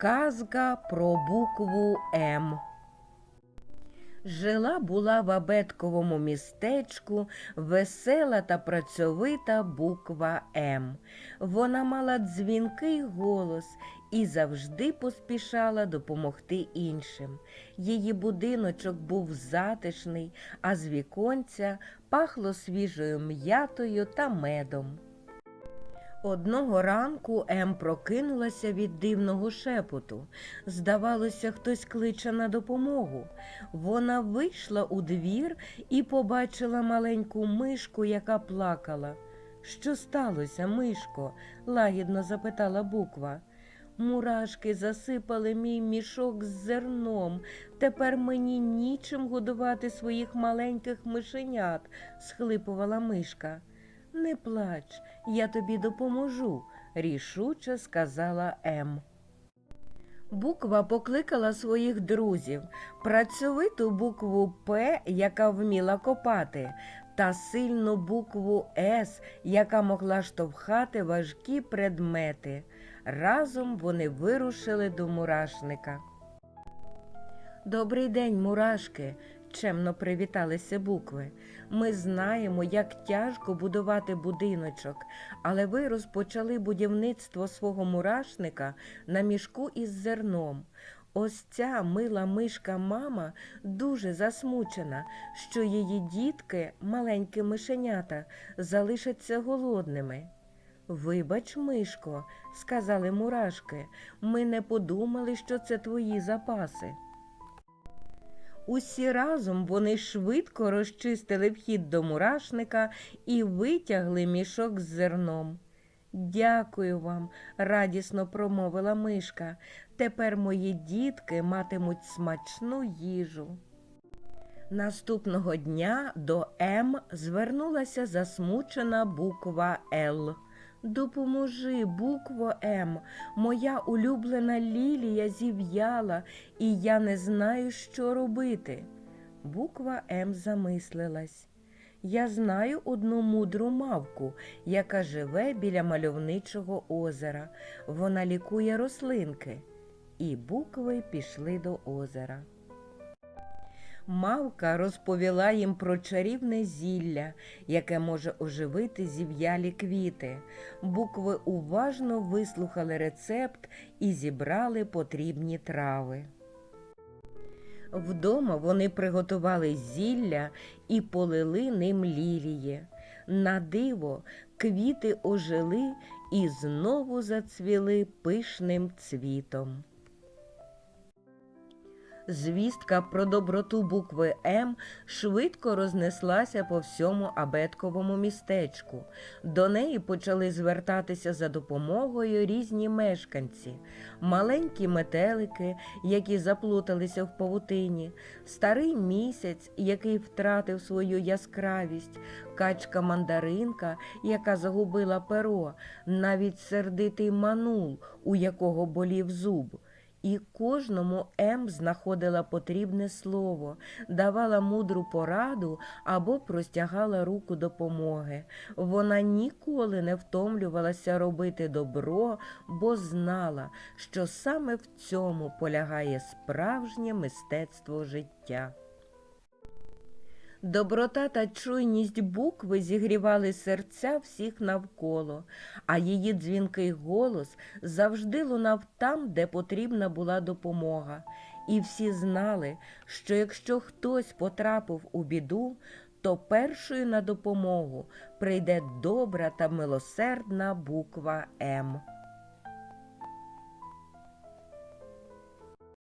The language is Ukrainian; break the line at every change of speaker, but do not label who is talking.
Казка про букву М. Жила була в абетковому містечку весела та працьовита буква М. Вона мала дзвінкий голос і завжди поспішала допомогти іншим. Її будиночок був затишний, а з віконця пахло свіжою м'ятою та медом. Одного ранку Ем прокинулася від дивного шепоту. Здавалося, хтось кличе на допомогу. Вона вийшла у двір і побачила маленьку мишку, яка плакала. Що сталося, мишко? лагідно запитала буква. Мурашки засипали мій мішок з зерном. Тепер мені нічим годувати своїх маленьких мишенят, схлипувала мишка. Не плач, я тобі допоможу, рішуче сказала Ем. Буква покликала своїх друзів, працьовиту букву П, яка вміла копати, та сильну букву С, яка могла штовхати важкі предмети. Разом вони вирушили до мурашника. Добрий день, мурашки, чемно привіталися букви. Ми знаємо, як тяжко будувати будиночок, але ви розпочали будівництво свого мурашника на мішку із зерном. Ось ця мила мишка мама дуже засмучена, що її дітки, маленькі мишенята, залишаться голодними. Вибач, мишко, сказали мурашки, ми не подумали, що це твої запаси. Усі разом вони швидко розчистили вхід до мурашника і витягли мішок з зерном. Дякую вам, радісно промовила мишка. Тепер мої дітки матимуть смачну їжу. Наступного дня до М звернулася засмучена буква Л. Допоможи, букво М. Моя улюблена лілія зів'яла, і я не знаю, що робити. Буква М замислилась. Я знаю одну мудру мавку, яка живе біля мальовничого озера. Вона лікує рослинки. І букви пішли до озера. Мавка розповіла їм про чарівне зілля, яке може оживити зів'ялі квіти. Букви уважно вислухали рецепт і зібрали потрібні трави. Вдома вони приготували зілля і полили ним лілії. На диво квіти ожили і знову зацвіли пишним цвітом. Звістка про доброту букви М швидко рознеслася по всьому абетковому містечку. До неї почали звертатися за допомогою різні мешканці, маленькі метелики, які заплуталися в павутині, старий місяць, який втратив свою яскравість, качка мандаринка, яка загубила перо, навіть сердитий манул, у якого болів зуб. І кожному М знаходила потрібне слово, давала мудру пораду або простягала руку допомоги. Вона ніколи не втомлювалася робити добро, бо знала, що саме в цьому полягає справжнє мистецтво життя. Доброта та чуйність букви зігрівали серця всіх навколо, а її дзвінкий голос завжди лунав там, де потрібна була допомога. І всі знали, що якщо хтось потрапив у біду, то першою на допомогу прийде добра та милосердна буква М.